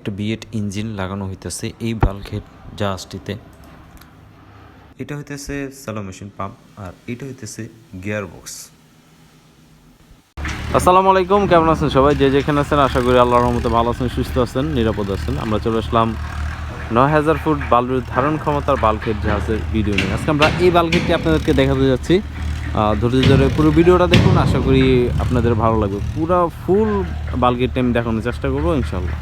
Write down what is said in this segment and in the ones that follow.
একটা B Ed engine লাগানো হইতেছে এই বাল্কহেড জাহাজটিতে। এটা হইতেছে স্যালো মেশিন পাম্প আর এটা হইতেছে গিয়ার বক্স আসসালামু আলাইকুম, কেমন আছেন সবাই? যে যেখানে আছেন, আশা করি আল্লাহর রহমতে ভালো আছেন, সুস্থ আছেন, নিরাপদ আছেন। আমরা চলে আসলাম নয় হাজার ফুট বালুর ধারণ ক্ষমতার বাল্কের জাহাজের ভিডিও নিয়ে। আজকে আমরা এই বাল্কেটটি আপনাদেরকে দেখাতে যাচ্ছি। ধৈর্য ধরে পুরো ভিডিওটা দেখুন, আশা করি আপনাদের ভালো লাগবে। পুরো ফুল বাল্কেটটি আমি দেখানোর চেষ্টা করব ইনশাল্লাহ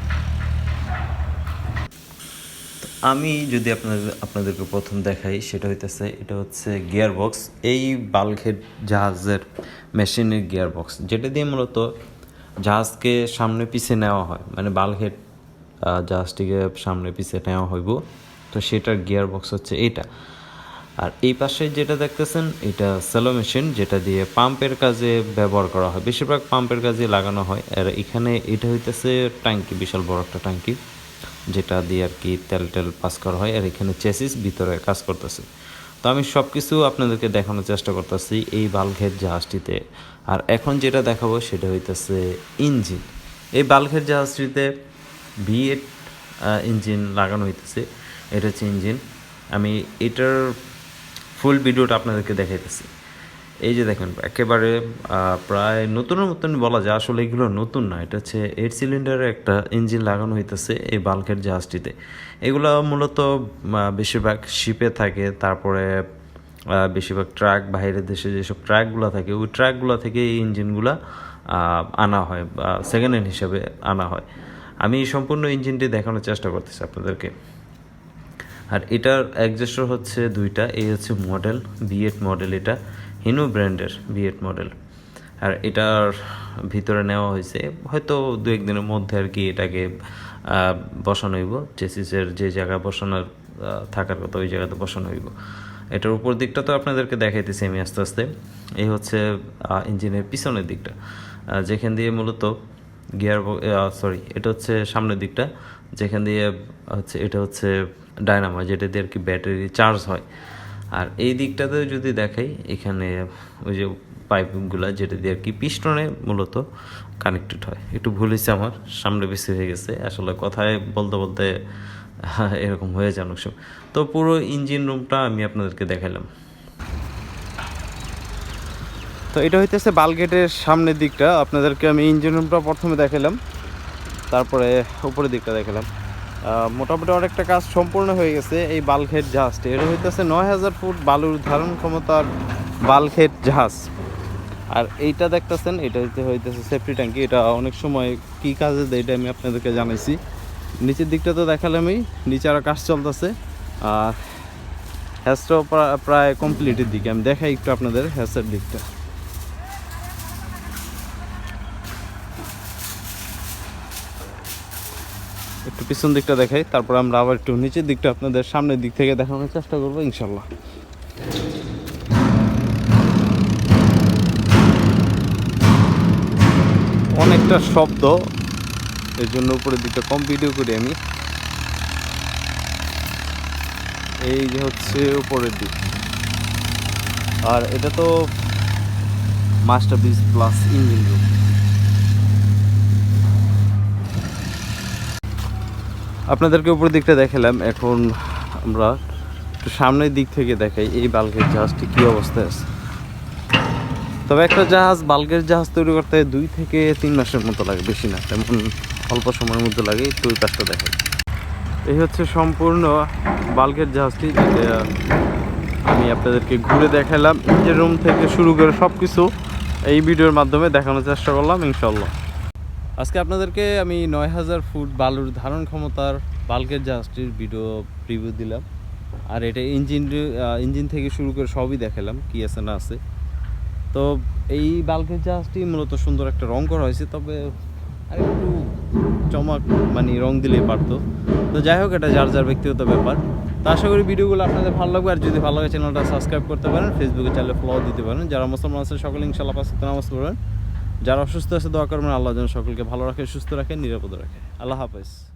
আমি যদি আপনাদের আপনাদেরকে প্রথম দেখাই, সেটা হইতেছে, এটা হচ্ছে গিয়ার বক্স এই বাল্কহেড জাহাজের মেশিনের গিয়ার বক্স যেটা দিয়ে মূলত জাহাজকে সামনে পিছে নেওয়া হয়। মানে বাল্কহেড জাহাজটিকে সামনে পিছে নেওয়া হইব। তো সেটার গিয়ার বক্স হচ্ছে এইটা। আর এই পাশে যেটা দেখতেছেন, এটা সেলো মেশিন, যেটা দিয়ে পাম্পের কাজে ব্যবহার করা হয়। বেশিরভাগ পাম্পের কাজে লাগানো হয়। আর এখানে এটা হইতেছে ট্যাঙ্কি, বিশাল বড় একটা ট্যাঙ্কি। যেটা দিয়ে আর কি তেল টেল পাস করা হয়, আর এখানে চেসিস ভিতরে কাজ করতেছে। তো আমি সব কিছু আপনাদেরকে দেখানোর চেষ্টা করতেছি এই বালঘের জাহাজটিতে। আর এখন যেটা দেখাবো সেটা হইতেছে ইঞ্জিন। এই বালঘের জাহাজটিতে ভি ইঞ্জিন লাগানো হইতেছে। এটা হচ্ছে ইঞ্জিন। আমি এটার ফুল ভিডিওটা আপনাদেরকে দেখাইতেছি। এই যে দেখেন, একেবারে প্রায় নতুনের মতন বলা যায়, আসলে এগুলো নতুন না, এটা হচ্ছে এইট সিলিন্ডারের একটা ইঞ্জিন লাগানো হইতেছে এই বাল্কের জাহাজটিতে এগুলো মূলত বেশিরভাগ শিপে থাকে, তারপরে বেশিরভাগ ট্রাক বাইরের দেশে যেসব ট্রাকগুলো থাকে, ওই ট্রাকগুলো থেকে এই ইঞ্জিনগুলো আনা হয়, বা সেকেন্ড হ্যান্ড হিসাবে আনা হয়। আমি সম্পূর্ণ ইঞ্জিনটি দেখানোর চেষ্টা করতেছি আপনাদেরকে। আর এটার একজেস্টর হচ্ছে দুইটা, এই হচ্ছে মডেল বিএড মডেল এটা। হিনু ব্র্যান্ডের বিএড মডেল আর এটার ভিতরে নেওয়া হয়েছে, হয়তো দু একদিনের মধ্যে আর কি এটাকে বসানো হইব। চেসিসের যে জায়গা বসানোর থাকার কথা, ওই জায়গাতে বসানো হইব। এটার উপর দিকটা তো আপনাদেরকে দেখাইতেছি আমি আস্তে আস্তে। এই হচ্ছে ইঞ্জিনের পিছনের দিকটা। যেখান দিয়ে মূলত গিয়ার সরি এটা হচ্ছে সামনের দিকটা। যেখান দিয়ে হচ্ছে, এটা হচ্ছে ডায়নামা যেটা দিয়ে আর কি ব্যাটারি চার্জ হয়। আর এই দিকটাতে যদি দেখাই, এখানে ওই যে পাইপগুলো যেটা দিয়ে আর কি পিস্টনে মূলত কানেক্টেড হয়। একটু ভুল হয়েছে আমার, সামনে বেশি হয়ে গেছে। আসলে কথায় বলতে বলতে এরকম হয়ে যায় সব তো পুরো ইঞ্জিন রুমটা আমি আপনাদেরকে দেখালাম তো এটা হইতেছে বালগেটের সামনের দিকটা। আপনাদেরকে আমি ইঞ্জিন রুমটা প্রথমে দেখালাম তারপরে উপরের দিকটা দেখালাম মোটামুটি অনেকটা কাজ সম্পূর্ণ হয়ে গেছে। এই বাল্কহেড জাহাজটি, এটা হইতেছে নয় হাজার ফুট বালুর ধারণ ক্ষমতার বাল্কহেড জাহাজ। আর এইটা দেখতেছেন, এটা হইতে, হইতেছে সেফটি ট্যাঙ্কি এটা অনেক সময় কি কাজে দেয় এটা আমি আপনাদেরকে জানাইছি। নিচের দিকটা তো দেখালামই, নিচে আরও কাজ চলতেছে। আর হ্যাসটাও প্রায় কমপ্লিটের দিকে, আমি দেখাই একটু আপনাদের হ্যাসের দিকটা। একটু পিছন দিকটা দেখাই, তারপর আমরা আবার একটু নিচের দিকটা আপনাদের সামনের দিক থেকে দেখানোর চেষ্টা করব, ইনশাল্লাহ। অনেকটা শব্দ, এর জন্য উপরের দিকটা কম ভিডিও করি আমি। এই যে হচ্ছে উপরের দিক। আর এটা তো masterpiece plus engine room আপনাদেরকে উপর দিকটা দেখালাম। এখন আমরা একটু সামনের দিক থেকে দেখাই এই বাল্কের জাহাজটি কী অবস্থায় আছে। তবে একটা জাহাজ বাল্কের জাহাজ তৈরি করতে দুই থেকে তিন মাসের মতো লাগে, বেশি না, তেমন অল্প সময়ের মধ্যে লাগে, একটু ওই কাজটা দেখাই। এই হচ্ছে সম্পূর্ণ বাল্কের জাহাজটি, যেটা আমি আপনাদেরকে ঘুরে দেখালাম ইঞ্জিন রুম থেকে শুরু করে সব কিছু এই ভিডিওর মাধ্যমে দেখানোর চেষ্টা করলাম ইনশাল্লাহ আজকে আপনাদেরকে আমি নয় হাজার ফুট বালুর ধারণ ক্ষমতার বাল্কের জাহাজটির ভিডিও রিভিউ দিলাম। আর এটা ইঞ্জিন ইঞ্জিন থেকে শুরু করে সবই দেখালাম, কি আছে না আছে। তো এই বাল্কের জাহাজটি মূলত সুন্দর একটা রং করা হয়েছে, তবে আর একটু চমক মানে রং দিলেই পারতো। তো যাই হোক, এটা যার যার ব্যক্তিগত ব্যাপার। তো আশা করি ভিডিওগুলো আপনাদের ভালো লাগবে, আর যদি ভালো লাগে, চ্যানেলটা সাবস্ক্রাইব করতে পারেন ফেসবুকে চাইলে ফলো দিতে পারেন। যারা মুসলমান আছে, সকলে ইনশাল্লাহ ওয়াক্ত নামাজ পড়বেন। যারা অসুস্থ আছে, দোয়া করবেন, আল্লাহ যেন সকলকে ভালো রাখে, সুস্থ রাখে, নিরাপদ রাখে। আল্লাহ হাফেজ।